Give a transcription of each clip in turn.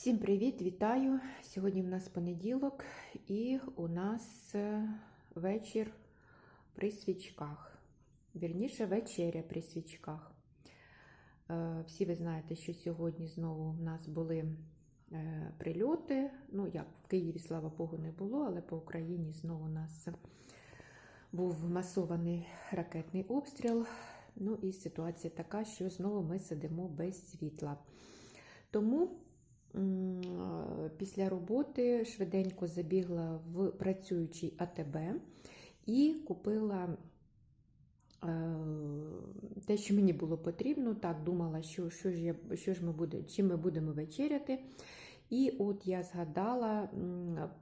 Всім привіт, вітаю! Сьогодні в нас понеділок і у нас е, вечір при свічках. Вірніше, вечеря при свічках. Е, Всі ви знаєте, що сьогодні знову в нас були е, прильоти. Ну, як в Києві, слава Богу, не було, але по Україні знову у нас був масований ракетний обстріл. Ну і ситуація така, що знову ми сидимо без світла. Тому після роботи швиденько забігла в працюючий АТБ і купила е, те, що мені було потрібно. Так, думала, що, що, ж, я, що ж ми буде, чим ми будемо вечеряти. І от я згадала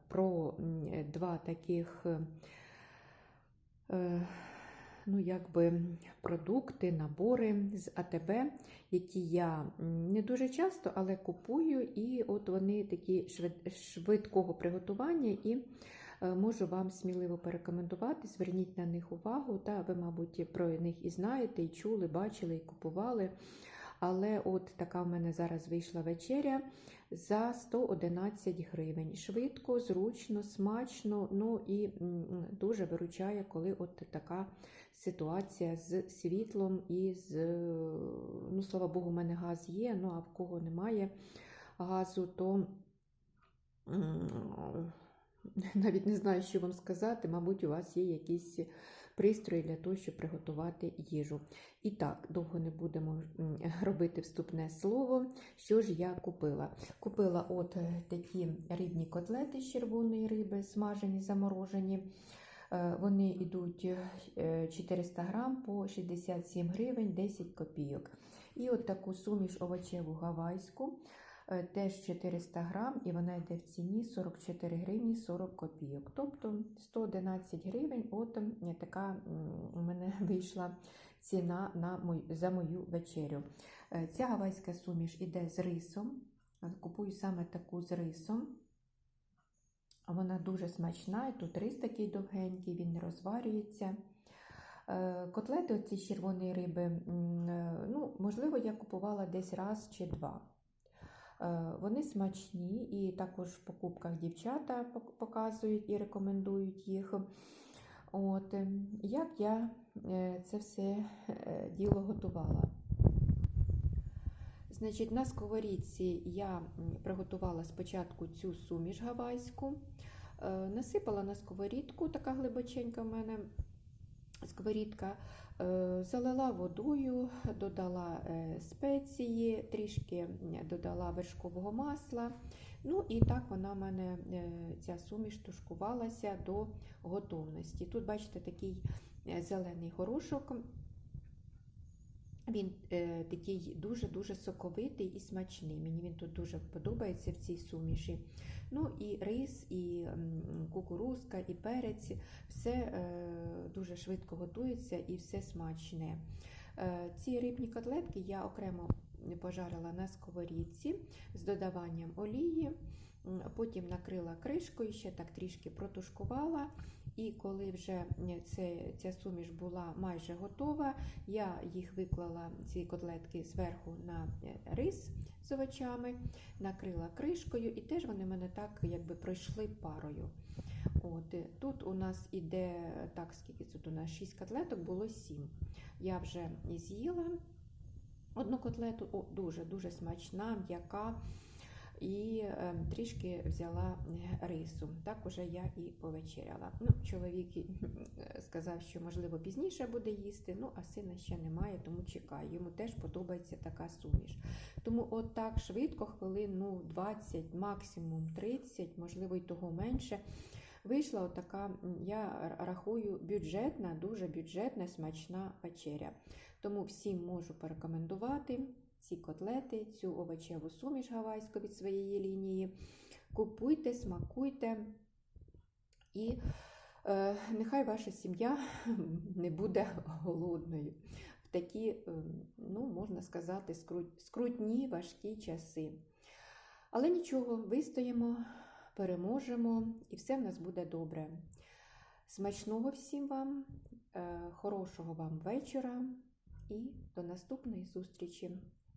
про два таких. Ну, якби продукти, набори з АТБ, які я не дуже часто, але купую, і от вони такі швидкого приготування, і е, можу вам сміливо порекомендувати. Зверніть на них увагу, та ви, мабуть, про них і знаєте, і чули, бачили, і купували. Але от така в мене зараз вийшла вечеря за 111 гривень. Швидко, зручно, смачно, ну і дуже виручає, коли от така ситуація з світлом і з, ну, слава Богу, у мене газ є, ну а в кого немає газу, то навіть не знаю, що вам сказати. Мабуть, у вас є якісь пристрої для того, щоб приготувати їжу. І так, довго не будемо робити вступне слово. Що ж я купила? Купила от е, такі рибні котлети з червоної риби, смажені, заморожені. Е, Вони йдуть е, 400 грам по 67 гривень 10 копійок. І от таку суміш овочеву гавайську, е, теж 400 грам, і вона йде в ціні 44 гривні 40 копійок. Тобто 111 гривень, от така у мене вийшла ціна на мою, за мою вечерю. Е, Ця гавайська суміш іде з рисом. Е, Купую саме таку з рисом. Вона дуже смачна, і тут рис такий довгенький, він не розварюється. Е, Котлети оці червоної риби, е, ну, можливо, я купувала десь раз чи два. Е, Вони смачні і також в покупках дівчата показують і рекомендують їх. От, е, як я е, це все е, діло готувала? Значить, на сковорідці я приготувала спочатку цю суміш гавайську, насипала на сковорідку, така глибоченька в мене сковорідка, е, залила водою, додала е, спеції, трішки додала вершкового масла. Ну і так вона в мене е, ця суміш тушкувалася до готовності. Тут, бачите, такий зелений горошок. Він е, такий дуже-дуже соковитий і смачний. Мені він тут дуже подобається в цій суміші. Ну і рис, і кукурузка, і перець. Все е, дуже швидко готується і все смачне. Е, ці рибні котлетки я окремо пожарила на сковорідці з додаванням олії. Потім накрила кришкою, ще так трішки протушкувала. І коли вже це, ця суміш була майже готова, я їх виклала, ці котлетки зверху на е, рис з овочами, накрила кришкою, і теж вони в мене так якби пройшли парою. От, е, тут у нас іде, так, скільки тут у нас 6 котлеток, було 7. Я вже з'їла одну котлету, дуже-дуже смачна, м'яка. І е, трішки взяла е, рису. Так уже я і повечеряла. Ну, чоловік е, сказав, що можливо пізніше буде їсти. Ну, а сина ще немає, тому чекаю. Йому теж подобається така суміш. Тому от так швидко, хвилин ну, 20, максимум 30, можливо, й того менше. Вийшла отака, я рахую, бюджетна, дуже бюджетна, смачна вечеря. Тому всім можу порекомендувати ці котлети, цю овочеву суміш гавайську від своєї лінії. Купуйте, смакуйте. І е, нехай ваша сім'я не буде голодною в такі, е, ну, можна сказати, скрут- скрутні, важкі часи. Але нічого, вистоїмо, переможемо, і все в нас буде добре. Смачного всім вам, е, хорошого вам вечора і до наступної зустрічі.